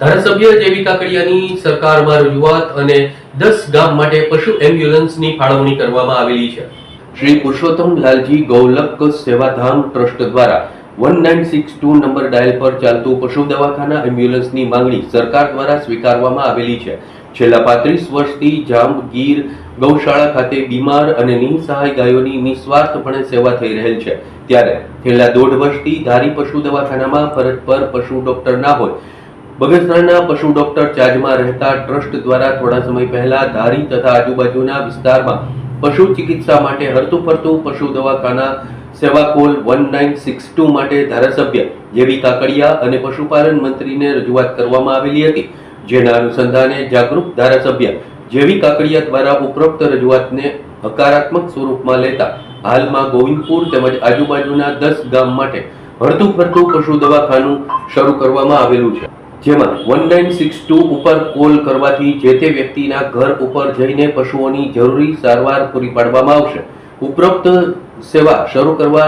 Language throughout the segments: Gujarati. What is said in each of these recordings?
ધારાસભ્ય જેવી કાકડિયાની સરકારમાં રજૂઆત અને દસ ગામ માટે પશુ એમ્બ્યુલન્સની ફાળવણી કરવામાં આવેલી છે. શ્રી પુરુષોત્તમ લાલજી ગૌલક સેવાધામ ટ્રસ્ટ દ્વારા one nine six two number dial પર ચાલતું પશુ દવાખાના એમ્બ્યુલન્સની માંગણી સરકાર દ્વારા સ્વીકારવામાં આવેલી છે. છેલ્લા પાંત્રીસ વર્ષથી જામગીર ગૌશાળા ખાતે બીમાર અને નિસહાય ગાયોની નિસ્વાર્થપણે સેવા થઈ રહેલ છે. ત્યારે છેલ્લા દોઢ વર્ષથી ધારી પશુ દવાખાનામાં ફરજ પર પશુ ડોક્ટર ના હોય બગસરાના પશુ ડોક્ટર ચાર્જમાં રહેતા ટ્રસ્ટ દ્વારા થોડા સમય પહેલા ધારી તથા આજુબાજુના વિસ્તારમાં પશુ ચિકિત્સા માટે હરતું ફરતું પશુ દવાખાના સેવા call one nine six two માટે ધારાસભ્ય જેવી કાકડિયા અને પશુપાલન મંત્રીને રજૂઆત કરવામાં આવેલી હતી. જેના અનુસંધાને જાગૃત ધારાસભ્ય જેવી કાકડિયા દ્વારા ઉપરોક્ત રજૂઆતને હકારાત્મક સ્વરૂપમાં લેતા હાલમાં ગોવિંદપુર તેમજ આજુબાજુના દસ ગામ માટે હરતું ફરતું પશુ દવાખાનું શરૂ કરવામાં આવેલું છે. જેમાં વન નાઇન સિક્સ ટુ ઉપર કોલ કરવાથી જે તે વ્યક્તિના ઘર ઉપર જઈને પશુઓની જરૂરી સારવાર પૂરી પાડવામાં આવશે. ઉપરોક્ત સેવા શરૂ કરવા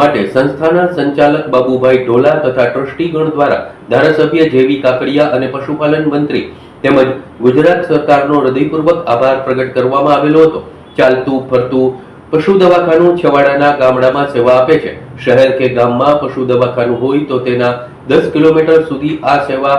માટે સંસ્થાના સંચાલક બાબુભાઈ ઢોલા તથા ટ્રસ્ટીગણ દ્વારા ધારાસભ્ય જેવી કાકડિયા અને પશુપાલન મંત્રી તેમજ ગુજરાત સરકારનો હૃદયપૂર્વક આભાર પ્રગટ કરવામાં આવેલો હતો. ચાલતું ફરતું પશુ દવાખાનું છેવાડાના ગામડામાં સેવા આપે છે. શહેર કે ગામમાં પશુ દવાખાનું હોય તો તેના દસ કિલોમીટર સુધી આ સેવા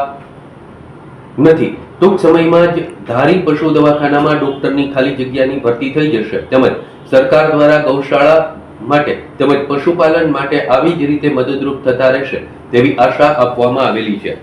નથી. ટૂંક સમયમાં જ ધારી પશુ દવાખાનામાં ડોક્ટરની ખાલી જગ્યાની ભરતી થઈ જશે. તેમજ સરકાર દ્વારા ગૌશાળા માટે તેમજ પશુપાલન માટે આવી જ રીતે મદદરૂપ થતા રહેશે તેવી આશા આપવામાં આવેલી છે.